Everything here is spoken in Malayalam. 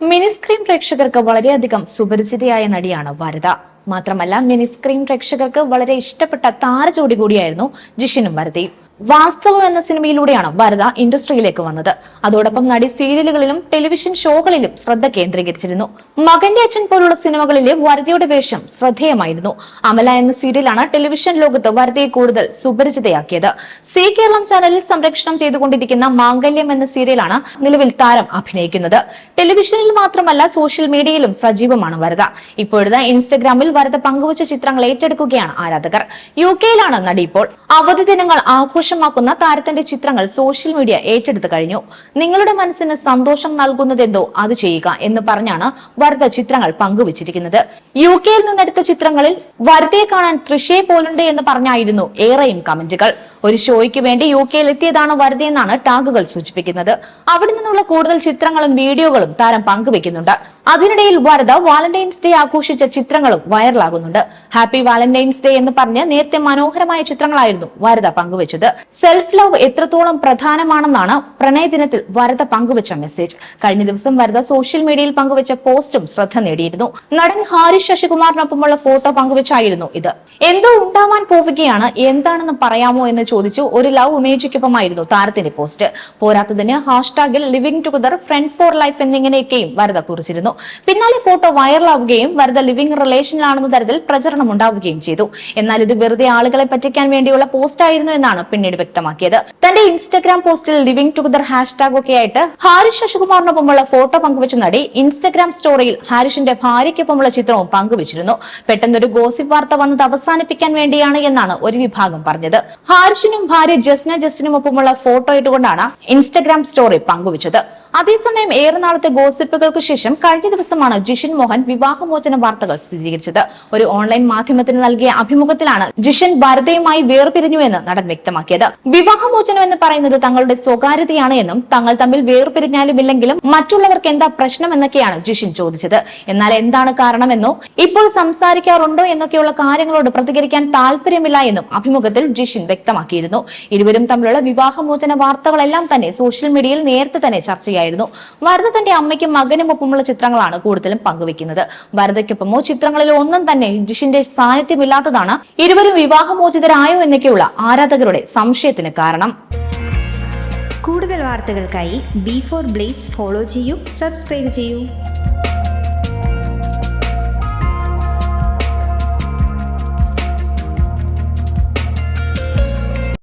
മിനിസ്ക്രീൻ പ്രേക്ഷകർക്ക് വളരെയധികം സുപരിചിതയായ നടിയാണ് വരദ മാത്രമല്ല മിനിസ്ക്രീൻ പ്രേക്ഷകർക്ക് വളരെ ഇഷ്ടപ്പെട്ട താരജോടി കൂടിയായിരുന്നു ജിഷിനും വരദയും വാസ്തവം എന്ന സിനിമയിലൂടെയാണ് വരദ ഇൻഡസ്ട്രിയിലേക്ക് വന്നത്. അതോടൊപ്പം നടി സീരിയലുകളിലും ടെലിവിഷൻ ഷോകളിലും ശ്രദ്ധ കേന്ദ്രീകരിച്ചിരുന്നു. മകന്റെ അച്ഛൻ പോലുള്ള സിനിമകളിലെ വരദയുടെ വേഷം ശ്രദ്ധേയമായിരുന്നു. അമല എന്ന സീരിയലാണ് ടെലിവിഷൻ ലോകത്ത് വരദയെ കൂടുതൽ സുപരിചിതയാക്കിയത്. സി കേരളം ചാനലിൽ സംരക്ഷണം ചെയ്തുകൊണ്ടിരിക്കുന്ന മാംഗല്യം എന്ന സീരിയലാണ് നിലവിൽ താരം അഭിനയിക്കുന്നത്. ടെലിവിഷനിൽ മാത്രമല്ല സോഷ്യൽ മീഡിയയിലും സജീവമാണ് വരദ ഇപ്പോഴത്തെ ഇൻസ്റ്റഗ്രാമിൽ വരദ പങ്കുവച്ച ചിത്രങ്ങൾ ഏറ്റെടുക്കുകയാണ് ആരാധകർ. യു കെയിലാണ് നടി ഇപ്പോൾ. അവധി ദിനങ്ങൾ ആഘോഷമാക്കുന്ന താരത്തിന്റെ ചിത്രങ്ങൾ സോഷ്യൽ മീഡിയ ഏറ്റെടുത്തു കഴിഞ്ഞു. നിങ്ങളുടെ മനസ്സിന് സന്തോഷം നൽകുന്നതെന്തോ അത് ചെയ്യുക എന്ന് പറഞ്ഞാണ് വരദ ചിത്രങ്ങൾ പങ്കുവച്ചിരിക്കുന്നത്. യു കെയിൽ നിന്നെടുത്ത ചിത്രങ്ങളിൽ വരദയെ കാണാൻ തൃശയെ പോലുണ്ട് എന്ന് പറഞ്ഞായിരുന്നു ഏറെയും കമന്റുകൾ. ഒരു ഷോയ്ക്ക് വേണ്ടി യു കെയിൽ എത്തിയതാണ് വരദയെന്നാണ് ടാഗുകൾ സൂചിപ്പിക്കുന്നത്. അവിടെ നിന്നുള്ള കൂടുതൽ ചിത്രങ്ങളും വീഡിയോകളും താരം പങ്കുവെക്കുന്നുണ്ട്. അതിനിടയിൽ വരദ വാലന്റൈൻസ് ഡേ ആഘോഷിച്ച ചിത്രങ്ങളും വൈറലാകുന്നുണ്ട്. ഹാപ്പി വാലന്റൈൻസ് ഡേ എന്ന് പറഞ്ഞ് നേരത്തെ മനോഹരമായ ചിത്രങ്ങളായിരുന്നു വരദ പങ്കുവച്ചത്. സെൽഫ് ലവ് എത്രത്തോളം പ്രധാനമാണെന്നാണ് പ്രണയദിനത്തിൽ വരദ പങ്കുവച്ച മെസ്സേജ്. കഴിഞ്ഞ ദിവസം വരദ സോഷ്യൽ മീഡിയയിൽ പങ്കുവച്ച പോസ്റ്റും ശ്രദ്ധ നേടിയിരുന്നു. നടൻ ഹാരിഷ് ശശികുമാറിനൊപ്പമുള്ള ഫോട്ടോ പങ്കുവച്ചായിരുന്നു ഇത്. എന്തോ ഉണ്ടാവാൻ പോവുകയാണ് എന്താണെന്ന് പറയാമോ എന്ന് ചോദിച്ചു ഒരു ലവ് ഇമേജിക്കൊപ്പമായിരുന്നു താരത്തിന്റെ പോസ്റ്റ്. പോരാത്തതിന് ഹാഷ്ടാഗിൽ living together friend for life എന്നിങ്ങനെയൊക്കെയും Varada കുറിച്ചിരുന്നു. പിന്നാലെ ഫോട്ടോ വൈറലാവുകയും വരദ ലിവിംഗ് റിലേഷനിലാണെന്ന തരത്തിൽ പ്രചരണം ഉണ്ടാവുകയും ചെയ്തു. എന്നാൽ ഇത് വെറുതെ ആളുകളെ പറ്റിക്കാൻ വേണ്ടിയുള്ള പോസ്റ്റ് ആയിരുന്നു എന്നാണ് പിന്നീട് വ്യക്തമാക്കിയത്. തന്റെ ഇൻസ്റ്റഗ്രാം പോസ്റ്റിൽ ലിവിംഗ് ടുഗദർ ഹാഷ്ടാഗ് ഒക്കെ ആയിട്ട് ഹാരിഷ് ശശികുമാറിനൊപ്പമുള്ള ഫോട്ടോ പങ്കുവച്ച നടി ഇൻസ്റ്റഗ്രാം സ്റ്റോറിയിൽ ഹാരിഷിന്റെ ഭാര്യയ്ക്കൊപ്പമുള്ള ചിത്രവും പങ്കുവച്ചിരുന്നു. പെട്ടെന്നൊരു ഗോസിപ്പ് വാർത്ത വന്നത് അവസാനിപ്പിക്കാൻ വേണ്ടിയാണ് എന്നാണ് ഒരു വിഭാഗം പറഞ്ഞത്. ഹാരിഷിനും ഭാര്യ ജസ്ന ജസ്റ്റിനും ഒപ്പമുള്ള ഫോട്ടോ ഇട്ടുകൊണ്ടാണ് ഇൻസ്റ്റഗ്രാം സ്റ്റോറി പങ്കുവച്ചത്. അതേസമയം ഏറെ നാളത്തെ ഗോസിപ്പുകൾക്ക് ശേഷം കഴിഞ്ഞ ദിവസമാണ് ജിഷിൻ മോഹൻ വിവാഹമോചന വാർത്തകൾ സ്ഥിരീകരിച്ചത്. ഒരു ഓൺലൈൻ മാധ്യമത്തിന് നൽകിയ അഭിമുഖത്തിലാണ് ജിഷൻ ഭാരതയുമായി വേർപിരിഞ്ഞുവെന്ന് നടൻ വ്യക്തമാക്കിയത്. വിവാഹമോചനം എന്ന് പറയുന്നത് തങ്ങളുടെ സ്വകാര്യതയാണ് എന്നും തങ്ങൾ തമ്മിൽ വേർപിരിഞ്ഞാലും ഇല്ലെങ്കിലും മറ്റുള്ളവർക്ക് എന്താ പ്രശ്നം എന്നൊക്കെയാണ് ജിഷിൻ ചോദിച്ചത്. എന്നാൽ എന്താണ് കാരണമെന്നോ ഇപ്പോൾ സംസാരിക്കാറുണ്ടോ എന്നൊക്കെയുള്ള കാര്യങ്ങളോട് പ്രതികരിക്കാൻ താല്പര്യമില്ല എന്നും അഭിമുഖത്തിൽ ജിഷിൻ വ്യക്തമാക്കിയിരുന്നു. ഇരുവരും തമ്മിലുള്ള വിവാഹമോചന വാർത്തകളെല്ലാം തന്നെ സോഷ്യൽ മീഡിയയിൽ നേരത്തെ തന്നെ ചർച്ചയായിരുന്നു വരദ തന്റെ അമ്മയ്ക്കും മകനും ഒപ്പമുള്ള ചിത്രങ്ങളാണ് കൂടുതലും പങ്കുവെക്കുന്നത് വരദയ്ക്കൊപ്പമോ ചിത്രങ്ങളിലോ ഒന്നും തന്നെ ജിഷിന്റെ സാന്നിധ്യമില്ലാത്തതാണ് ഇരുവരും വിവാഹമോചിതരായോ എന്നൊക്കെയുള്ള ആരാധകരുടെ സംശയത്തിന് കാരണം. കൂടുതൽ വാർത്തകൾക്കായി ബി ഫോർ ബ്ലേസ് ഫോളോ ചെയ്യൂ സബ്സ്ക്രൈബ് ചെയ്യൂ.